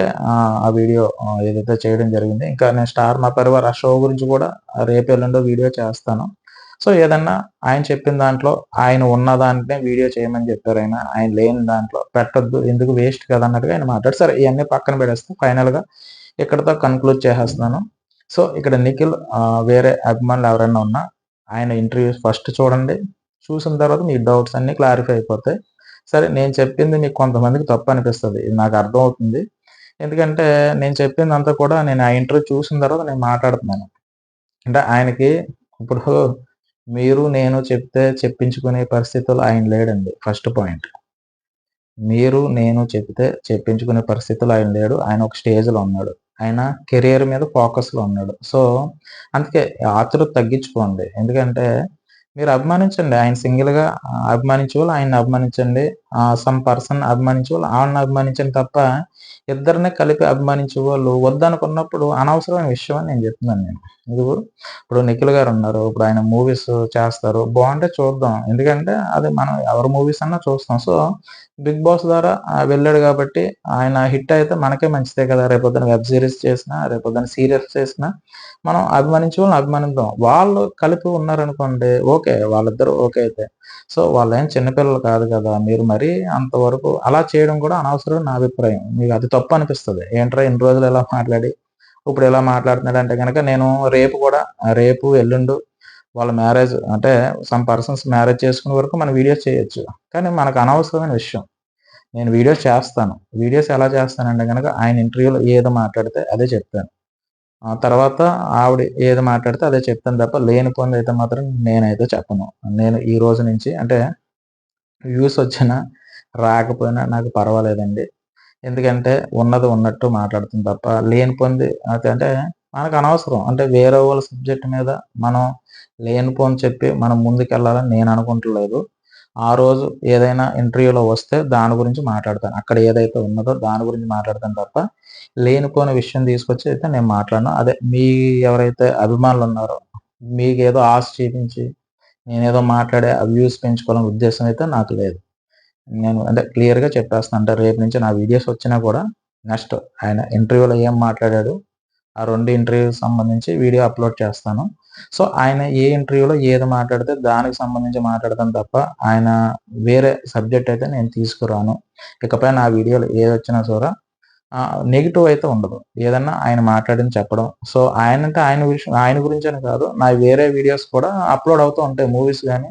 ఆ వీడియో ఏదైతే చేయడం జరిగింది. ఇంకా నేను స్టార్ మా పరివార్ ఆ షో గురించి కూడా రేపు ఎల్లుండో వీడియో చేస్తాను. సో ఏదన్నా ఆయన చెప్పిన దాంట్లో ఆయన ఉన్న దాంట్నే వీడియో చేయమని చెప్పారు ఆయన ఆయన లేని దాంట్లో పెట్టద్దు ఎందుకు వేస్ట్ కదా అన్నట్టుగా ఆయన మాట్లాడు. సరే ఇవన్నీ పక్కన పెడేస్తే ఫైనల్గా ఇక్కడతో కన్క్లూడ్ చేసేస్తున్నాను సో ఇక్కడ నిఖిల్ వేరే అభిమానులు ఎవరైనా ఉన్నా ఆయన ఇంటర్వ్యూస్ ఫస్ట్ చూడండి. చూసిన తర్వాత మీ డౌట్స్ అన్నీ క్లారిఫై అయిపోతాయి. సరే నేను చెప్పింది మీకు కొంతమందికి తప్పు అనిపిస్తుంది. ఇది నాకు అర్థం అవుతుంది ఎందుకంటే నేను చెప్పింది అంతా కూడా నేను ఆ ఇంటర్వ్యూ చూసిన తర్వాత నేను మాట్లాడుతున్నాను. అంటే ఆయనకి ఇప్పుడు మీరు నేను చెప్తే చెప్పించుకునే పరిస్థితులు ఆయన లేడండి. ఫస్ట్ పాయింట్ మీరు నేను చెప్తే చెప్పించుకునే పరిస్థితులు ఆయన లేడు. ఆయన ఒక స్టేజ్లో ఉన్నాడు. ఆయన కెరియర్ మీద ఫోకస్లో ఉన్నాడు. సో అందుకే ఆతురు తగ్గించుకోండి. ఎందుకంటే మీరు అభిమానించండి. ఆయన సింగిల్గా అభిమానించే వాళ్ళు ఆయన అభిమానించండి. సమ్ పర్సన్ అభిమానించే వాళ్ళు ఆవిడని అభిమానించండి తప్ప ఇద్దరిని కలిపి అభిమానించే వాళ్ళు వద్దనుకున్నప్పుడు అనవసరమైన విషయం అని నేను చెప్తున్నాను నేను. ఇది ఇప్పుడు నిఖిల్ గారు ఉన్నారు ఇప్పుడు ఆయన మూవీస్ చేస్తారు. బాగుంటే చూద్దాం. ఎందుకంటే అది మనం ఎవరి మూవీస్ అన్నా చూస్తాం. సో బిగ్ బాస్ ద్వారా వెళ్ళాడు కాబట్టి ఆయన హిట్ అయితే మనకే మంచిదే కదా. రేపొద్దున వెబ్ సిరీస్ చేసినా రేపొద్దున సీరియల్స్ చేసినా మనం అభిమానించే వాళ్ళని అభిమానిద్దాం. వాళ్ళు కలిపి ఉన్నారనుకోండి ఓకే వాళ్ళిద్దరు ఓకే అయితే. సో వాళ్ళేం చిన్నపిల్లలు కాదు కదా మీరు మరీ అంతవరకు అలా చేయడం కూడా అనవసరం నా అభిప్రాయం. మీకు అది తప్పు అనిపిస్తుంది. ఏంట్రా ఇన్ని రోజులు ఎలా మాట్లాడి ఇప్పుడు ఎలా మాట్లాడుతున్నాడు అంటే కనుక నేను రేపు కూడా రేపు ఎల్లుండు వాళ్ళ మ్యారేజ్ అంటే సమ్ పర్సన్స్ మ్యారేజ్ చేసుకునే వరకు మనం వీడియోస్ చేయొచ్చు. కానీ మనకు అనవసరమైన విషయం. నేను వీడియోస్ చేస్తాను. వీడియోస్ ఎలా చేస్తానంటే కనుక ఆయన ఇంటర్వ్యూలో ఏదో మాట్లాడితే అదే చెప్తాను తర్వాత ఆవిడ ఏది మాట్లాడితే అదే చెప్తాను తప్ప లేని పొంది అయితే మాత్రం నేనైతే చెప్పను. నేను ఈ రోజు నుంచి అంటే వ్యూస్ వచ్చినా రాకపోయినా నాకు పర్వాలేదండి. ఎందుకంటే ఉన్నది ఉన్నట్టు మాట్లాడుతుంది తప్ప లేని పొంది అంటే మనకు అనవసరం. అంటే వేరే వాళ్ళ సబ్జెక్ట్ మీద మనం లేని పొంది చెప్పి మనం ముందుకెళ్ళాలని నేను అనుకుంటలేదు. ఆ రోజు ఏదైనా ఇంటర్వ్యూలో వస్తే దాని గురించి మాట్లాడతాను. అక్కడ ఏదైతే ఉన్నదో దాని గురించి మాట్లాడతాను తప్ప లేనుకోని విషయం తీసుకొచ్చి అయితే నేను మాట్లాడను. అదే మీ ఎవరైతే అభిమానులు ఉన్నారో మీకు ఏదో ఆశ చూపించి నేనేదో మాట్లాడే వ్యూస్ పెంచుకోవాలని ఉద్దేశం అయితే నాకు లేదు. నేను అంటే క్లియర్గా చెప్పేస్తాను. అంటే రేపు నుంచి నా వీడియోస్ వచ్చినా కూడా నెక్స్ట్ ఆయన ఇంటర్వ్యూలో ఏం మాట్లాడాడు ఆ రెండు ఇంటర్వ్యూ సంబంధించి వీడియో అప్లోడ్ చేస్తాను. సో ఆయన ఏ ఇంటర్వ్యూలో ఏది మాట్లాడితే దానికి సంబంధించి మాట్లాడతాను తప్ప ఆయన వేరే సబ్జెక్ట్ అయితే నేను తీసుకురాను. ఇకపై నా వీడియోలు ఏది వచ్చినా సరే నెగిటివ్ అయితే ఉండదు. ఏదన్నా ఆయన మాట్లాడింది చెప్పడం. సో ఆయన అంటే ఆయన విషయం ఆయన గురించి అని కాదు. నా వేరే వీడియోస్ కూడా అప్లోడ్ అవుతూ ఉంటాయి మూవీస్ కానీ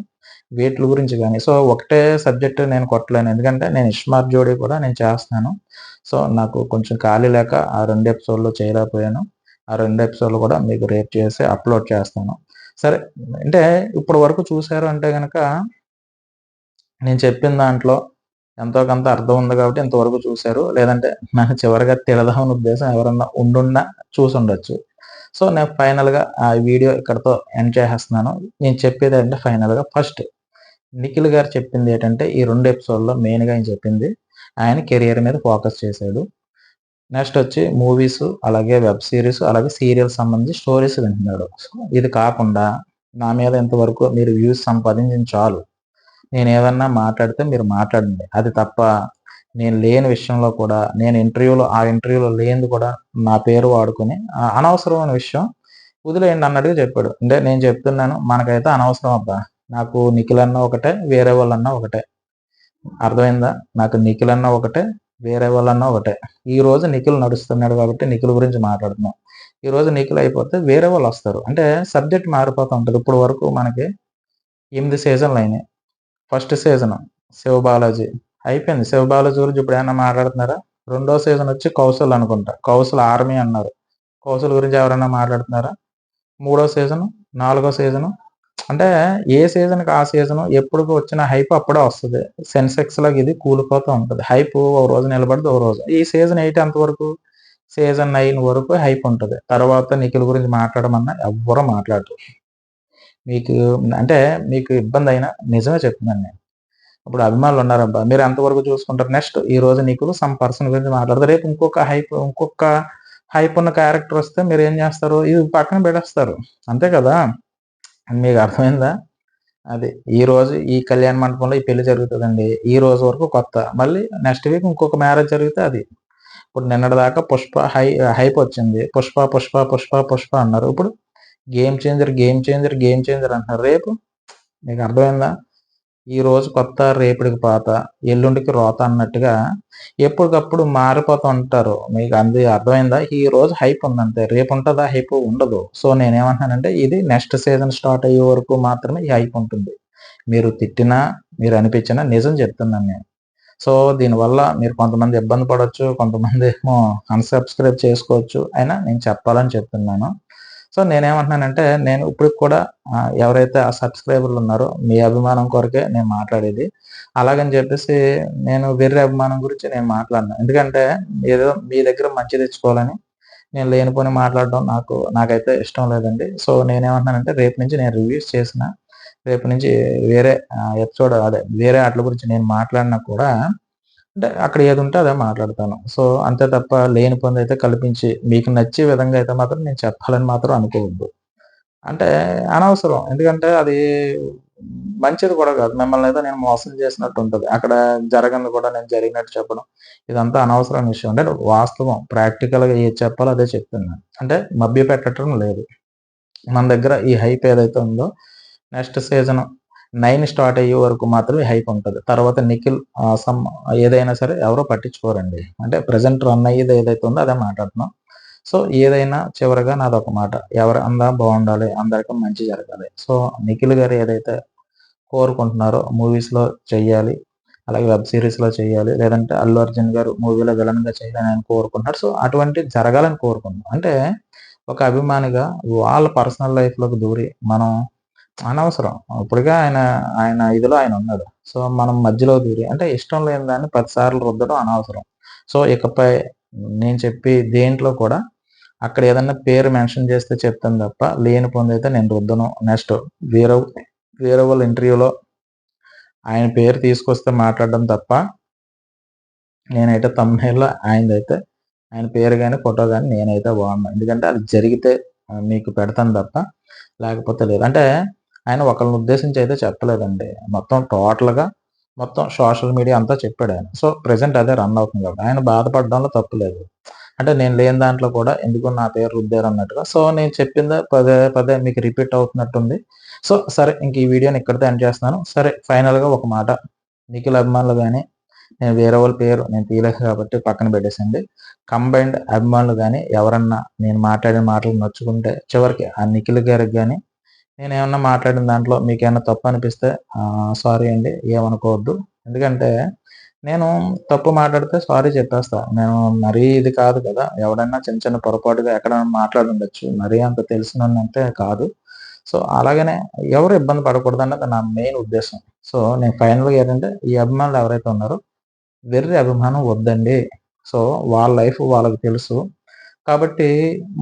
వీటి గురించి కానీ సో ఒకటే సబ్జెక్ట్ నేను కొట్టలేను. ఎందుకంటే నేను ఇష్మార్ జోడీ కూడా నేను చేస్తున్నాను. సో నాకు కొంచెం ఖాళీ లేక ఆ రెండు ఎపిసోడ్లో చేయలేకపోయాను. ఆ రెండు ఎపిసోడ్లు కూడా మీకు రేపు చేసి అప్లోడ్ చేస్తాను. సరే అంటే ఇప్పుడు వరకు చూశారు అంటే కనుక నేను చెప్పిన దాంట్లో ఎంతో కొంత అర్థం ఉంది కాబట్టి ఇంతవరకు చూశారు. లేదంటే నాకు చివరిగా తిడదామని ఉద్దేశం ఎవరన్నా ఉండున్నా చూసి ఉండొచ్చు సో నేను ఫైనల్గా ఆ వీడియో ఇక్కడతో ఎండ్ చేసేస్తున్నాను. నేను చెప్పేది అంటే ఫైనల్గా ఫస్ట్ నిఖిల్ గారు చెప్పింది ఏంటంటే ఈ రెండు ఎపిసోడ్లో మెయిన్గా ఆయన చెప్పింది ఆయన కెరియర్ మీద ఫోకస్ చేశాడు. నెక్స్ట్ వచ్చి మూవీస్ అలాగే వెబ్ సిరీస్ అలాగే సీరియల్స్ సంబంధించి స్టోరీస్ వింటున్నాడు. ఇది కాకుండా నా మీద ఇంతవరకు మీరు వ్యూస్ సంపాదించిన చాలు. నేను ఏదన్నా మాట్లాడితే మీరు మాట్లాడండి. అది తప్ప నేను లేని విషయంలో కూడా నేను ఇంటర్వ్యూలో ఆ ఇంటర్వ్యూలో లేనిది కూడా నా పేరు వాడుకొని అనవసరమైన విషయం వదిలేయండి అన్నట్టుగా చెప్పాడు. అంటే నేను చెప్తున్నాను మనకైతే అనవసరం అబ్బా. నాకు నిఖిలన్న ఒకటే వేరే వాళ్ళన్నా ఒకటే. అర్థమైందా? నాకు నిఖిలన్న ఒకటే వేరే వాళ్ళన్నా ఒకటే. ఈ రోజు నిఖిల్ నడుస్తున్నాడు కాబట్టి నిఖిల్ గురించి మాట్లాడుతున్నాం. ఈ రోజు నిఖిల్ అయిపోతే వేరే వాళ్ళు వస్తారు. అంటే సబ్జెక్ట్ మారిపోతూ ఉంటుంది. ఇప్పుడు వరకు మనకి ఎనిమిది సీజన్లు అయినాయి. First season. శివబాలాజీ అయిపోయింది. శివబాలాజీ గురించి ఇప్పుడు ఏమైనా మాట్లాడుతున్నారా? రెండో సీజన్ వచ్చి కౌశల్ అనుకుంటా. కౌశల్ ఆర్మీ అన్నారు. కౌశల్ గురించి ఎవరైనా మాట్లాడుతున్నారా? మూడో సీజన్? నాలుగో సీజను? అంటే ఏ సీజన్కి ఆ సీజన్? ఎప్పుడు వచ్చిన హైప్ అప్పుడే వస్తుంది. సెన్సెక్స్ లాగా ఇది కూలిపోతూ ఉంటుంది. హైప్ ఒక రోజు నిలబడితే ఒక రోజు. ఈ సీజన్ ఎయిట్ వరకు? సీజన్ నైన్ వరకు హైప్ ఉంటుంది. తర్వాత నిఖిల్ గురించి మాట్లాడమన్నా ఎవ్వరూ మాట్లాడరు. మీకు అంటే మీకు ఇబ్బంది అయినా నిజమే చెప్తున్నాను నేను. ఇప్పుడు అభిమానులు ఉన్నారబ్బా మీరు ఎంతవరకు చూసుకుంటారు? నెక్స్ట్ ఈ రోజు నీకు సమ్ పర్సన్ గురించి మాట్లాడతారు రేపు ఇంకొక హైప్ ఇంకొక హైప్ ఉన్న క్యారెక్టర్ వస్తే మీరు ఏం చేస్తారు? ఇది పక్కన పెట్టేస్తారు. అంతే కదా? మీకు అర్థమైందా? అది ఈ రోజు ఈ కళ్యాణ మండపంలో ఈ పెళ్ళి జరుగుతుందండి. ఈ రోజు వరకు కొత్త. మళ్ళీ నెక్స్ట్ వీక్ ఇంకొక మ్యారేజ్ జరిగితే అది. ఇప్పుడు నిన్నటి దాకా పుష్ప హై హైప్ వచ్చింది. పుష్ప పుష్ప పుష్ప పుష్ప అన్నారు. ఇప్పుడు Game Changer Game Changer Game Changer అంటున్నారు. రేపు మీకు అర్థమైందా? ఈ రోజు కొత్త రేపటికి పాత ఎల్లుండికి రోత అన్నట్టుగా ఎప్పటికప్పుడు మారిపోతూ ఉంటారు. మీకు అంది అర్థమైందా? ఈ రోజు హైప్ ఉందంటే రేపు ఉంటుందా? హైప్ ఉండదు. సో నేనేమంటున్నానంటే ఇది నెక్స్ట్ సీజన్ స్టార్ట్ అయ్యే వరకు మాత్రమే ఈ హైప్ ఉంటుంది. మీరు తిట్టినా మీరు అనిపించినా నిజం చెప్తున్నాను నేను. సో దీనివల్ల మీరు కొంతమంది ఇబ్బంది పడవచ్చు కొంతమంది ఏమో అన్సబ్స్క్రైబ్ చేసుకోవచ్చు. అయినా నేను చెప్పాలని చెప్తున్నాను. సో నేనేమంటున్నానంటే నేను ఇప్పుడు కూడా ఎవరైతే ఆ సబ్స్క్రైబర్లు ఉన్నారో మీ అభిమానం కొరకే నేను మాట్లాడేది. అలాగని చెప్పేసి నేను వేరే అభిమానం గురించి నేను మాట్లాడను. ఎందుకంటే ఏదో మీ దగ్గర మంచి తెచ్చుకోవాలని నేను లేనిపోని మాట్లాడడం నాకు నాకైతే ఇష్టం లేదండి. సో నేనేమంటున్నానంటే రేపు నుంచి నేను రివ్యూస్ చేసిన రేపు నుంచి వేరే ఎపిసోడ్ అదే వేరే వాటి గురించి నేను మాట్లాడినా కూడా అక్కడ ఏది ఉంటే అదే మాట్లాడతాను. సో అంతే తప్ప లేని పని అయితే కల్పించి మీకు నచ్చే విధంగా అయితే మాత్రం నేను చెప్పాలని మాత్రం అనుకోవద్దు. అంటే అనవసరం. ఎందుకంటే అది మంచిది కూడా కాదు. మిమ్మల్ని అయితే నేను మోసం చేసినట్టు ఉంటుంది. అక్కడ జరగని కూడా నేను జరిగినట్టు చెప్పడం ఇదంతా అనవసరమైన విషయం. అంటే వాస్తవం. ప్రాక్టికల్గా ఏది చెప్పాలో అదే చెప్తున్నాను అంటే మభ్య పెట్టడం లేదు. మన దగ్గర ఈ హైప్ ఏదైతే ఉందో నెక్స్ట్ సీజన్ నైన్ స్టార్ట్ అయ్యే వరకు మాత్రమే హైప్ ఉంటుంది. తర్వాత నిఖిల్ సమ్ ఏదైనా సరే ఎవరో పట్టించుకోరండి. అంటే ప్రజెంట్ రన్ అయ్యేది ఏదైతే ఉందో అదే మాట్లాడుతున్నాం సో ఏదైనా చివరిగా నాది ఒక మాట. ఎవరు అందా బాగుండాలి అందరికీ మంచి జరగాలి. సో నిఖిల్ గారు ఏదైతే కోరుకుంటున్నారో మూవీస్లో చెయ్యాలి. అలాగే వెబ్ సిరీస్లో చేయాలి లేదంటే అల్లు అర్జున్ గారు మూవీలో విలన్గా చేయాలని ఆయన కోరుకుంటున్నారు. సో అటువంటి జరగాలని కోరుకుంటున్నాం. అంటే ఒక అభిమానిగా వాళ్ళ పర్సనల్ లైఫ్లోకి దూరి మనం అనవసరం. ఇప్పటికే ఆయన ఆయన ఇదిలో ఆయన ఉన్నాడు. సో మనం మధ్యలో దూరి అంటే ఇష్టం లేని దాన్ని పదిసార్లు రుద్దడం అనవసరం. సో ఇకపై నేను చెప్పి దేంట్లో కూడా అక్కడ ఏదన్నా పేరు మెన్షన్ చేస్తే చెప్తాను తప్ప లేని పొందైతే నేను రుద్దను. నెక్స్ట్ వేరే వేరే వాళ్ళ ఇంటర్వ్యూలో ఆయన పేరు తీసుకొస్తే మాట్లాడడం తప్ప నేనైతే తమ్ముళ్ళలో ఆయనదైతే ఆయన పేరు కానీ ఫోటో కానీ నేనైతే బాగున్నాను ఎందుకంటే అది జరిగితే మీకు పెడతాను తప్ప లేకపోతే లేదు. అంటే ఆయన ఒకరిని ఉద్దేశించి అయితే చెప్పలేదండి. మొత్తం టోటల్గా మొత్తం సోషల్ మీడియా అంతా చెప్పాడు ఆయన. సో ప్రజెంట్ అదే రన్ అవుతుంది కాబట్టి ఆయన బాధపడడంలో తప్పు లేదు. అంటే నేను లేని దాంట్లో కూడా ఎందుకు నా పేరు రుద్దారు అన్నట్టుగా. సో నేను చెప్పింది పదే పదే మీకు రిపీట్ అవుతున్నట్టుంది. సో సరే ఇంక ఈ వీడియోని ఇక్కడితో ఎండ్ చేస్తున్నాను. సరే ఫైనల్గా ఒక మాట. నిఖిల్ అభిమానులు కానీ నేను వేరే వాళ్ళ పేరు నేను తీయలేదు కాబట్టి పక్కన పెట్టేసండి కంబైన్డ్ అభిమానులు కానీ ఎవరన్నా నేను మాట్లాడిన మాటలు నచ్చుకుంటే చివరికి ఆ నిఖిల్ గారికి కానీ నేను ఏమన్నా మాట్లాడిన దాంట్లో మీకు ఏమైనా తప్పు అనిపిస్తే సారీ అండి ఏమనుకోవద్దు. ఎందుకంటే నేను తప్పు మాట్లాడితే సారీ చెప్పేస్తా. నేను మరీ ఇది కాదు కదా ఎవడన్నా చిన్న చిన్న పొరపాటుగా ఎక్కడైనా మాట్లాడి ఉండొచ్చు మరీ అంత తెలిసినంతే కాదు. సో అలాగనే ఎవరు ఇబ్బంది పడకూడదు అన్నది నా మెయిన్ ఉద్దేశం. సో నేను ఫైనల్గా ఏంటంటే ఈ అభిమానులు ఎవరైతే ఉన్నారో వెర్రి అభిమానం వద్దండి. సో వాళ్ళ లైఫ్ వాళ్ళకి తెలుసు. కాబట్టి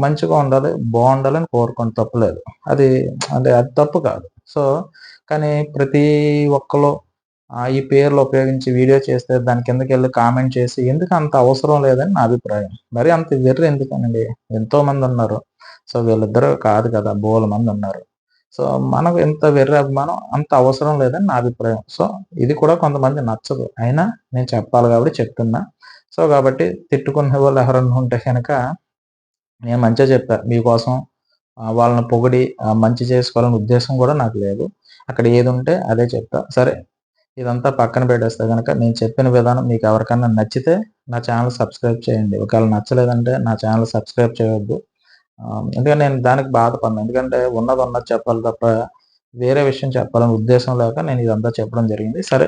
మంచిగా ఉండాలి బాగుండాలని కోరుకొని తప్పలేదు. అది అంటే అది తప్పు కాదు. సో కానీ ప్రతి ఒక్కరు ఈ పేర్లు ఉపయోగించి వీడియో చేస్తే దాని కిందకి వెళ్ళి కామెంట్ చేసి ఎందుకు అంత అవసరం లేదని నా అభిప్రాయం. మరి అంత వెర్రి ఎందుకనండి? ఎంతో మంది ఉన్నారు. సో వీళ్ళిద్దరు కాదు కదా బోల మంది ఉన్నారు. సో మనకు ఎంత వెర్రి అభిమానం అంత అవసరం లేదని నా అభిప్రాయం. సో ఇది కూడా కొంతమంది నచ్చదు. అయినా నేను చెప్పాలి కాబట్టి చెప్తున్నా. సో కాబట్టి తిట్టుకునే వాళ్ళు ఎవరన్నా ఉంటే కనుక నేను మంచిగా చెప్పా. మీకోసం వాళ్ళని పొగిడి మంచి చేసుకోవాలనే ఉద్దేశం కూడా నాకు లేదు. అక్కడ ఏది ఉంటే అదే చెప్తా. సరే ఇదంతా పక్కన పెట్టేస్తే కనుక నేను చెప్పిన విధానం మీకు ఎవరికన్నా నచ్చితే నా ఛానల్ సబ్స్క్రైబ్ చేయండి. ఒకవేళ నచ్చలేదంటే నా ఛానల్ సబ్స్క్రైబ్ చేయొద్దు. ఎందుకంటే నేను దానికి బాధపడినా. ఎందుకంటే ఉన్నది ఉన్నది చెప్పాలి తప్ప వేరే విషయం చెప్పాలని ఉద్దేశం లేక నేను ఇదంతా చెప్పడం జరిగింది. సరే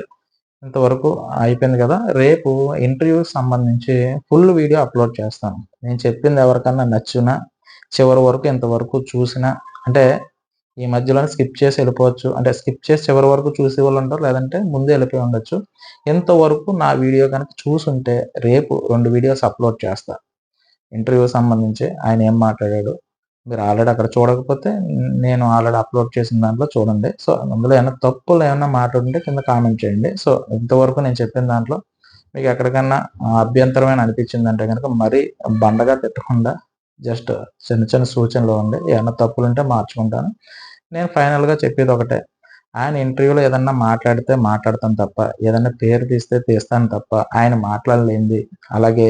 ఇంతవరకు అయిపోయింది కదా. రేపు ఇంటర్వ్యూ సంబంధించి ఫుల్ వీడియో అప్లోడ్ చేస్తాను. నేను చెప్పింది ఎవరికన్నా నచ్చునా చివరి వరకు ఇంతవరకు చూసినా అంటే ఈ మధ్యలో స్కిప్ చేసి వెళ్ళిపోవచ్చు. అంటే స్కిప్ చేసి చివరి వరకు చూసే వాళ్ళు ఉంటారు లేదంటే ముందే వెళ్ళిపోయి ఉండొచ్చు. ఇంతవరకు నా వీడియో కనుక చూసుంటే రేపు రెండు వీడియోస్ అప్లోడ్ చేస్తా. ఇంటర్వ్యూ సంబంధించి ఆయన ఏం మాట్లాడాడు మీరు ఆల్రెడీ అక్కడ చూడకపోతే నేను ఆల్రెడీ అప్లోడ్ చేసిన దాంట్లో చూడండి. సో అందులో ఏమైనా తప్పులు ఏమైనా మాట్లాడుంటే కింద కామెంట్ చేయండి. సో ఇంతవరకు నేను చెప్పిన దాంట్లో మీకు ఎక్కడికన్నా అభ్యంతరమైన అనిపించిందంటే కనుక మరీ బండగా తిట్టకుండా జస్ట్ చిన్న చిన్న సూచనలు ఉండి ఏమైనా తప్పులు ఉంటే మార్చుకుంటాను. నేను ఫైనల్గా చెప్పేది ఒకటే. ఆయన ఇంటర్వ్యూలో ఏదన్నా మాట్లాడితే మాట్లాడతాను తప్ప ఏదన్నా పేరు తీస్తే తీస్తాను తప్ప ఆయన మాట్లాడలేంది అలాగే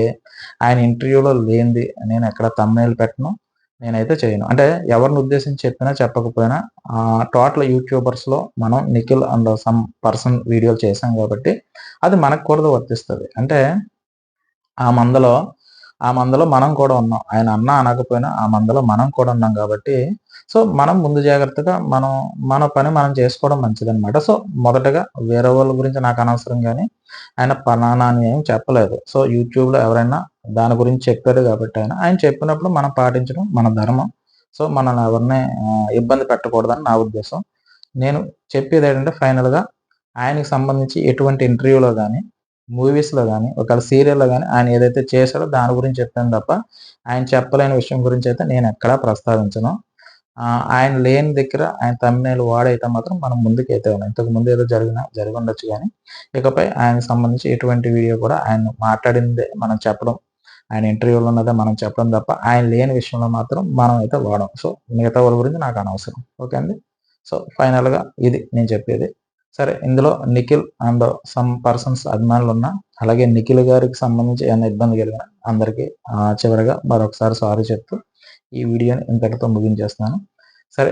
ఆయన ఇంటర్వ్యూలో లేనిది నేను ఎక్కడ తమ్మేలు పెట్టను. నేనైతే చేయను. అంటే ఎవరిని ఉద్దేశించి చెప్పినా చెప్పకపోయినా టోటల్ యూట్యూబర్స్లో మనం నిఖిల్ అండ్ సమ్ పర్సన్ వీడియోలు చేసాం కాబట్టి అది మనకు కూడా వర్తిస్తుంది. అంటే ఆ మందలో ఆ మందలో మనం కూడా ఉన్నాం. ఆయన అన్న అనకపోయినా ఆ మందలో మనం కూడా ఉన్నాం కాబట్టి సో మనం ముందు జాగ్రత్తగా మనం మన పని మనం చేసుకోవడం మంచిదనమాట సో మొదటగా వేరే వాళ్ళ గురించి నాకు అనవసరం కానీ ఆయన పలానా అని ఏం చెప్పలేదు. సో యూట్యూబ్లో ఎవరైనా దాని గురించి చెప్పారు కాబట్టి ఆయన ఆయన చెప్పినప్పుడు మనం పాటించడం మన ధర్మం. సో మనల్ని ఎవరిని ఇబ్బంది పెట్టకూడదని నా ఉద్దేశం. నేను చెప్పేది ఏంటంటే ఫైనల్గా ఆయనకి సంబంధించి ఎటువంటి ఇంటర్వ్యూలో కానీ మూవీస్లో కానీ ఒకవేళ సీరియల్లో కానీ ఆయన ఏదైతే చేశాడో దాని గురించి చెప్పాను తప్ప ఆయన చెప్పలేని విషయం గురించి అయితే నేను ఎక్కడా ప్రస్తావించను. ఆయన లేని దగ్గర ఆయన తమ్మినేలు వాడైతే మాత్రం మనం ముందుకు అయితే ఉన్నాం. ఇంతకు ముందు ఏదో జరిగిన జరిగి ఉండొచ్చు కానీ ఇకపై ఆయనకు సంబంధించి ఎటువంటి వీడియో కూడా ఆయన మాట్లాడిందే మనం చెప్పడం ఆయన ఇంటర్వ్యూలో ఉన్నదే మనం చెప్పడం తప్ప ఆయన లేని విషయంలో మాత్రం మనం అయితే వాడం సో మిగతా వాళ్ళ గురించి నాకు అనవసరం. ఓకే అండి? సో ఫైనల్గా ఇది నేను చెప్పేది. సరే ఇందులో నిఖిల్ అండ్ సమ్ పర్సన్స్ అభిమానులు ఉన్నా అలాగే నిఖిల్ గారికి సంబంధించి ఏమైనా ఇబ్బంది కలిగిన అందరికీ చివరిగా మరొకసారి సారీ చెప్తూ ఈ వీడియోని ఇంతటితో ముగించేస్తున్నాను. సరే